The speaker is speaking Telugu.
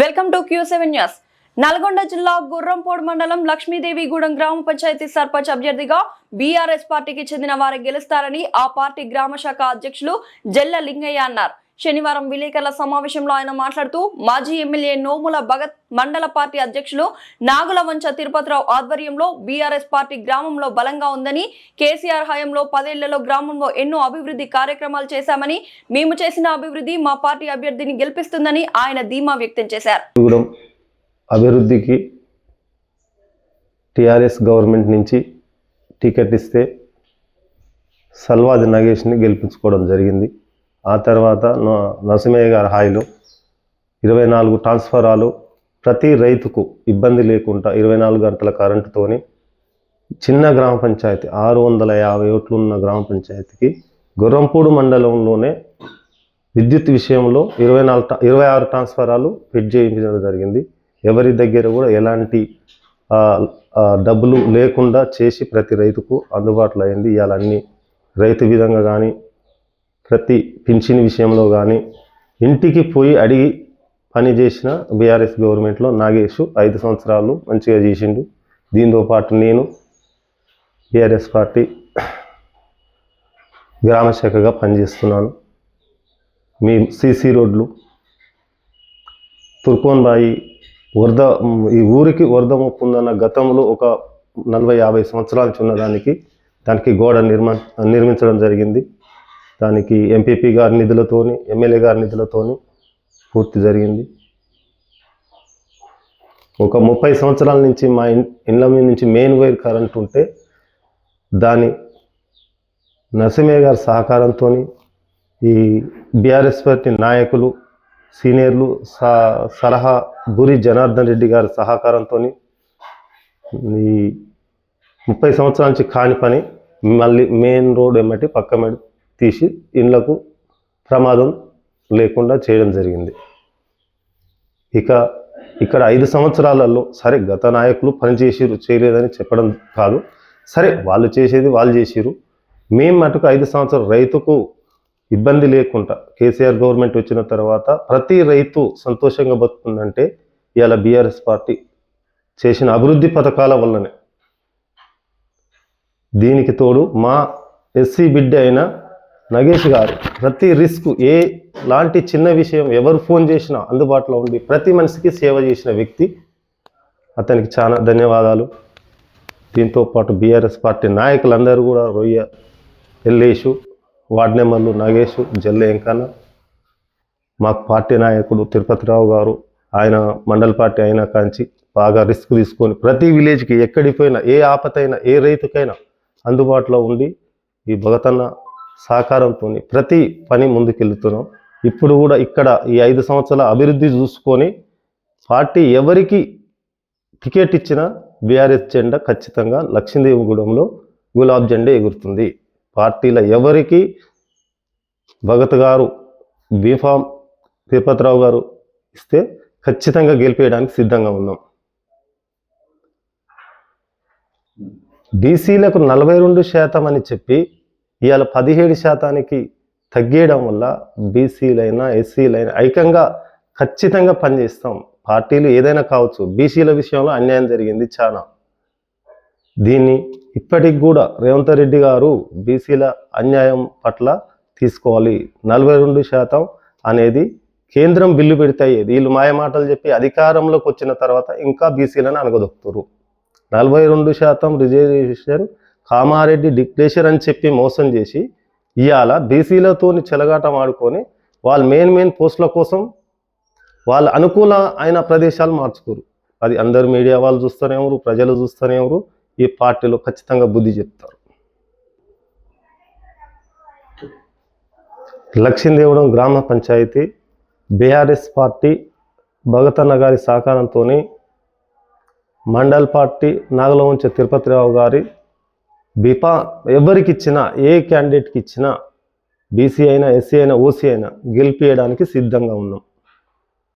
Welcome to Q seven news. Nalgonda జిల్లా గుర్రంపోడు మండలం లక్ష్మీదేవిగూడెం గ్రామ పంచాయతీ సర్పంచ్ అభ్యర్థిగా బీఆర్ఎస్ పార్టీకి చెందిన వారు గెలుస్తారని ఆ పార్టీ గ్రామ శాఖ అధ్యక్షులు జల్ల లింగయ్య అన్నారు. శనివారం విలేకరుల సమావేశంలో ఆయన మాట్లాడుతూ మాజీ ఎమ్మెల్యే నోముల భగత్ మండల పార్టీ అధ్యక్షులు నాగుల వంచ తిరుపతిరావు ఆధ్వర్యంలో బీఆర్ఎస్ పార్టీ గ్రామంలో బలంగా ఉందని కేసీఆర్ హయాంలో పదేళ్ళలో గ్రామంలో ఎన్నో అభివృద్ధి కార్యక్రమాలు చేశామని మేము చేసిన అభివృద్ధి మా పార్టీ అభ్యర్థిని గెలిపిస్తుందని ఆయన ధీమా వ్యక్తం చేశారు. అభివృద్ధికి టిఆర్ఎస్ గవర్నమెంట్ నుంచి టికెట్ ఇస్తే సల్వాది నాగేష్ని గెలిపించుకోవడం జరిగింది. ఆ తర్వాత న- నరసింహయ్య గారి హాయిలో ఇరవై నాలుగు ట్రాన్స్ఫరాలు ప్రతి రైతుకు ఇబ్బంది లేకుండా ఇరవై నాలుగు గంటల కరెంటుతోని చిన్న గ్రామ పంచాయతీ ఆరు వందల యాభై ఓట్లు ఉన్న గ్రామ పంచాయతీకి గుర్రంపూడు మండలంలోనే విద్యుత్ విషయంలో ఇరవై నాలుగు ఇరవై ఆరు ట్రాన్స్ఫరాలు ఫిట్ చేయించడం జరిగింది. ఎవరి దగ్గర కూడా ఎలాంటి డబ్బులు లేకుండా చేసి ప్రతి రైతుకు అందుబాటులో అయింది. ఇవాళ అన్ని రైతు విధంగా కానీ ప్రతి పింఛన్ విషయంలో కానీ ఇంటికి పోయి అడిగి పని చేసిన బీఆర్ఎస్ గవర్నమెంట్లో నాగేష్ ఐదు సంవత్సరాలు మంచిగా చేసిండు. దీంతో పాటు నేను బీఆర్ఎస్ పార్టీ గ్రామ శాఖగా పనిచేస్తున్నాను. మీ సీసీ రోడ్లు తుర్కోన్బాయి వరద ఈ ఊరికి వరద ముప్పు ఉందన్న గతంలో ఒక నలభై యాభై సంవత్సరాల నుంచి ఉన్నదానికి దానికి గోడ నిర్మా నిర్మించడం జరిగింది. దానికి ఎంపీపీ గారి నిధులతోని ఎమ్మెల్యే గారి నిధులతోని పూర్తి జరిగింది. ఒక ముప్పై సంవత్సరాల నుంచి మా ఇండ్ల మీద నుంచి మెయిన్ వైర్ కరెంట్ ఉంటే దాని నరసింహయ్య గారి సహకారంతో ఈ బీఆర్ఎస్ పార్టీ నాయకులు సీనియర్లు స సలహా బురి జనార్దన్ రెడ్డి గారి సహకారంతో ఈ ముప్పై సంవత్సరాల నుంచి కాని పని మళ్ళీ మెయిన్ రోడ్ ఏమంటే పక్క తీసి ఇండ్లకు ప్రమాదం లేకుండా చేయడం జరిగింది. ఇక ఇక్కడ ఐదు సంవత్సరాలలో సరే గత నాయకులు పనిచేసిరు చేయలేదని చెప్పడం కాదు. సరే వాళ్ళు చేసేది వాళ్ళు చేసిరు మేము మటుకు ఐదు సంవత్సరాలు రైతుకు ఇబ్బంది లేకుండా కేసీఆర్ గవర్నమెంట్ వచ్చిన తర్వాత ప్రతి రైతు సంతోషంగా బతుకుందంటే ఇవాళ బీఆర్ఎస్ పార్టీ చేసిన అభివృద్ధి పథకాల వల్లనే. దీనికి తోడు మా ఎస్సీ బిడ్డ అయిన నగేష్ గారు ప్రతి రిస్క్ ఏ లాంటి చిన్న విషయం ఎవరు ఫోన్ చేసినా అందుబాటులో ఉండి ప్రతి మనిషికి సేవ చేసిన వ్యక్తి అతనికి చాలా ధన్యవాదాలు. దీంతో పాటు బీఆర్ఎస్ పార్టీ నాయకులందరూ కూడా రొయ్య ఎల్లేషు వార్డ్ నెంబర్లు నగేష్ జల్లె ఎంకన్న మాకు పార్టీ నాయకుడు తిరుపతిరావు గారు ఆయన మండల పార్టీ అయినా కాంచి బాగా రిస్క్ తీసుకొని ప్రతి విలేజ్కి ఎక్కడిపోయినా ఏ ఆపతైనా ఏ రైతుకైనా అందుబాటులో ఉండి ఈ భగతన్న సహకారంతో ప్రతి పని ముందుకెళ్తున్నాం ఇప్పుడు కూడా ఇక్కడ ఈ ఐదు సంవత్సరాల అభివృద్ధి చూసుకొని పార్టీ ఎవరికి టికెట్ ఇచ్చినా బీఆర్ఎస్ జెండా ఖచ్చితంగా లక్ష్మీదేవిగూడెంలో గులాబ్ జెండా ఎగురుతుంది. పార్టీల ఎవరికి భగత్ గారు బీఫామ్ తిరుపతిరావు గారు ఇస్తే ఖచ్చితంగా గెలిపేయడానికి సిద్ధంగా ఉన్నాం. బీసీలకు నలభై రెండు శాతం అని చెప్పి ఇవాళ పదిహేడు శాతానికి తగ్గేయడం వల్ల బీసీలైనా ఎస్సీలైనా ఐక్యంగా ఖచ్చితంగా పనిచేస్తాం. పార్టీలు ఏదైనా కావచ్చు. బీసీల విషయంలో అన్యాయం జరిగింది చాలా దీన్ని ఇప్పటికి కూడా రేవంత్ రెడ్డి గారు బీసీల అన్యాయం పట్ల తీసుకోవాలి. నలభై రెండు శాతం అనేది కేంద్రం బిల్లు పెడితే అయ్యేది. వీళ్ళు మాయమాటలు చెప్పి అధికారంలోకి వచ్చిన తర్వాత ఇంకా బీసీలను అనగదొక్కుతారు నలభై రెండు శాతం రిజర్వేషన్ కామారెడ్డి డిక్టేషన్ అని చెప్పి మోసం చేసి ఇవాళ బీసీలతోని చెలగాటం ఆడుకొని వాళ్ళ మెయిన్ మెయిన్ పోస్టుల కోసం వాళ్ళ అనుకూల అయిన ప్రదేశాలు మార్చుకోరు. అది అందరు మీడియా వాళ్ళు చూస్తూనే ఎవరు ప్రజలు చూస్తూనే ఎవరు ఈ పార్టీలో ఖచ్చితంగా బుద్ధి చెప్తారు. లక్ష్మీదేవడం గ్రామ పంచాయతీ బీఆర్ఎస్ పార్టీ భగతన్న గారి సహకారంతో మండల్ పార్టీ నాగలవంచ తిరుపతిరావు గారి బిపా ఎవరికి ఇచ్చినా ఏ క్యాండిడేట్కి ఇచ్చినా బీసీ అయినా ఎస్సీ అయినా ఓసీ అయినా గెలిపియడానికి సిద్ధంగా ఉన్నాం.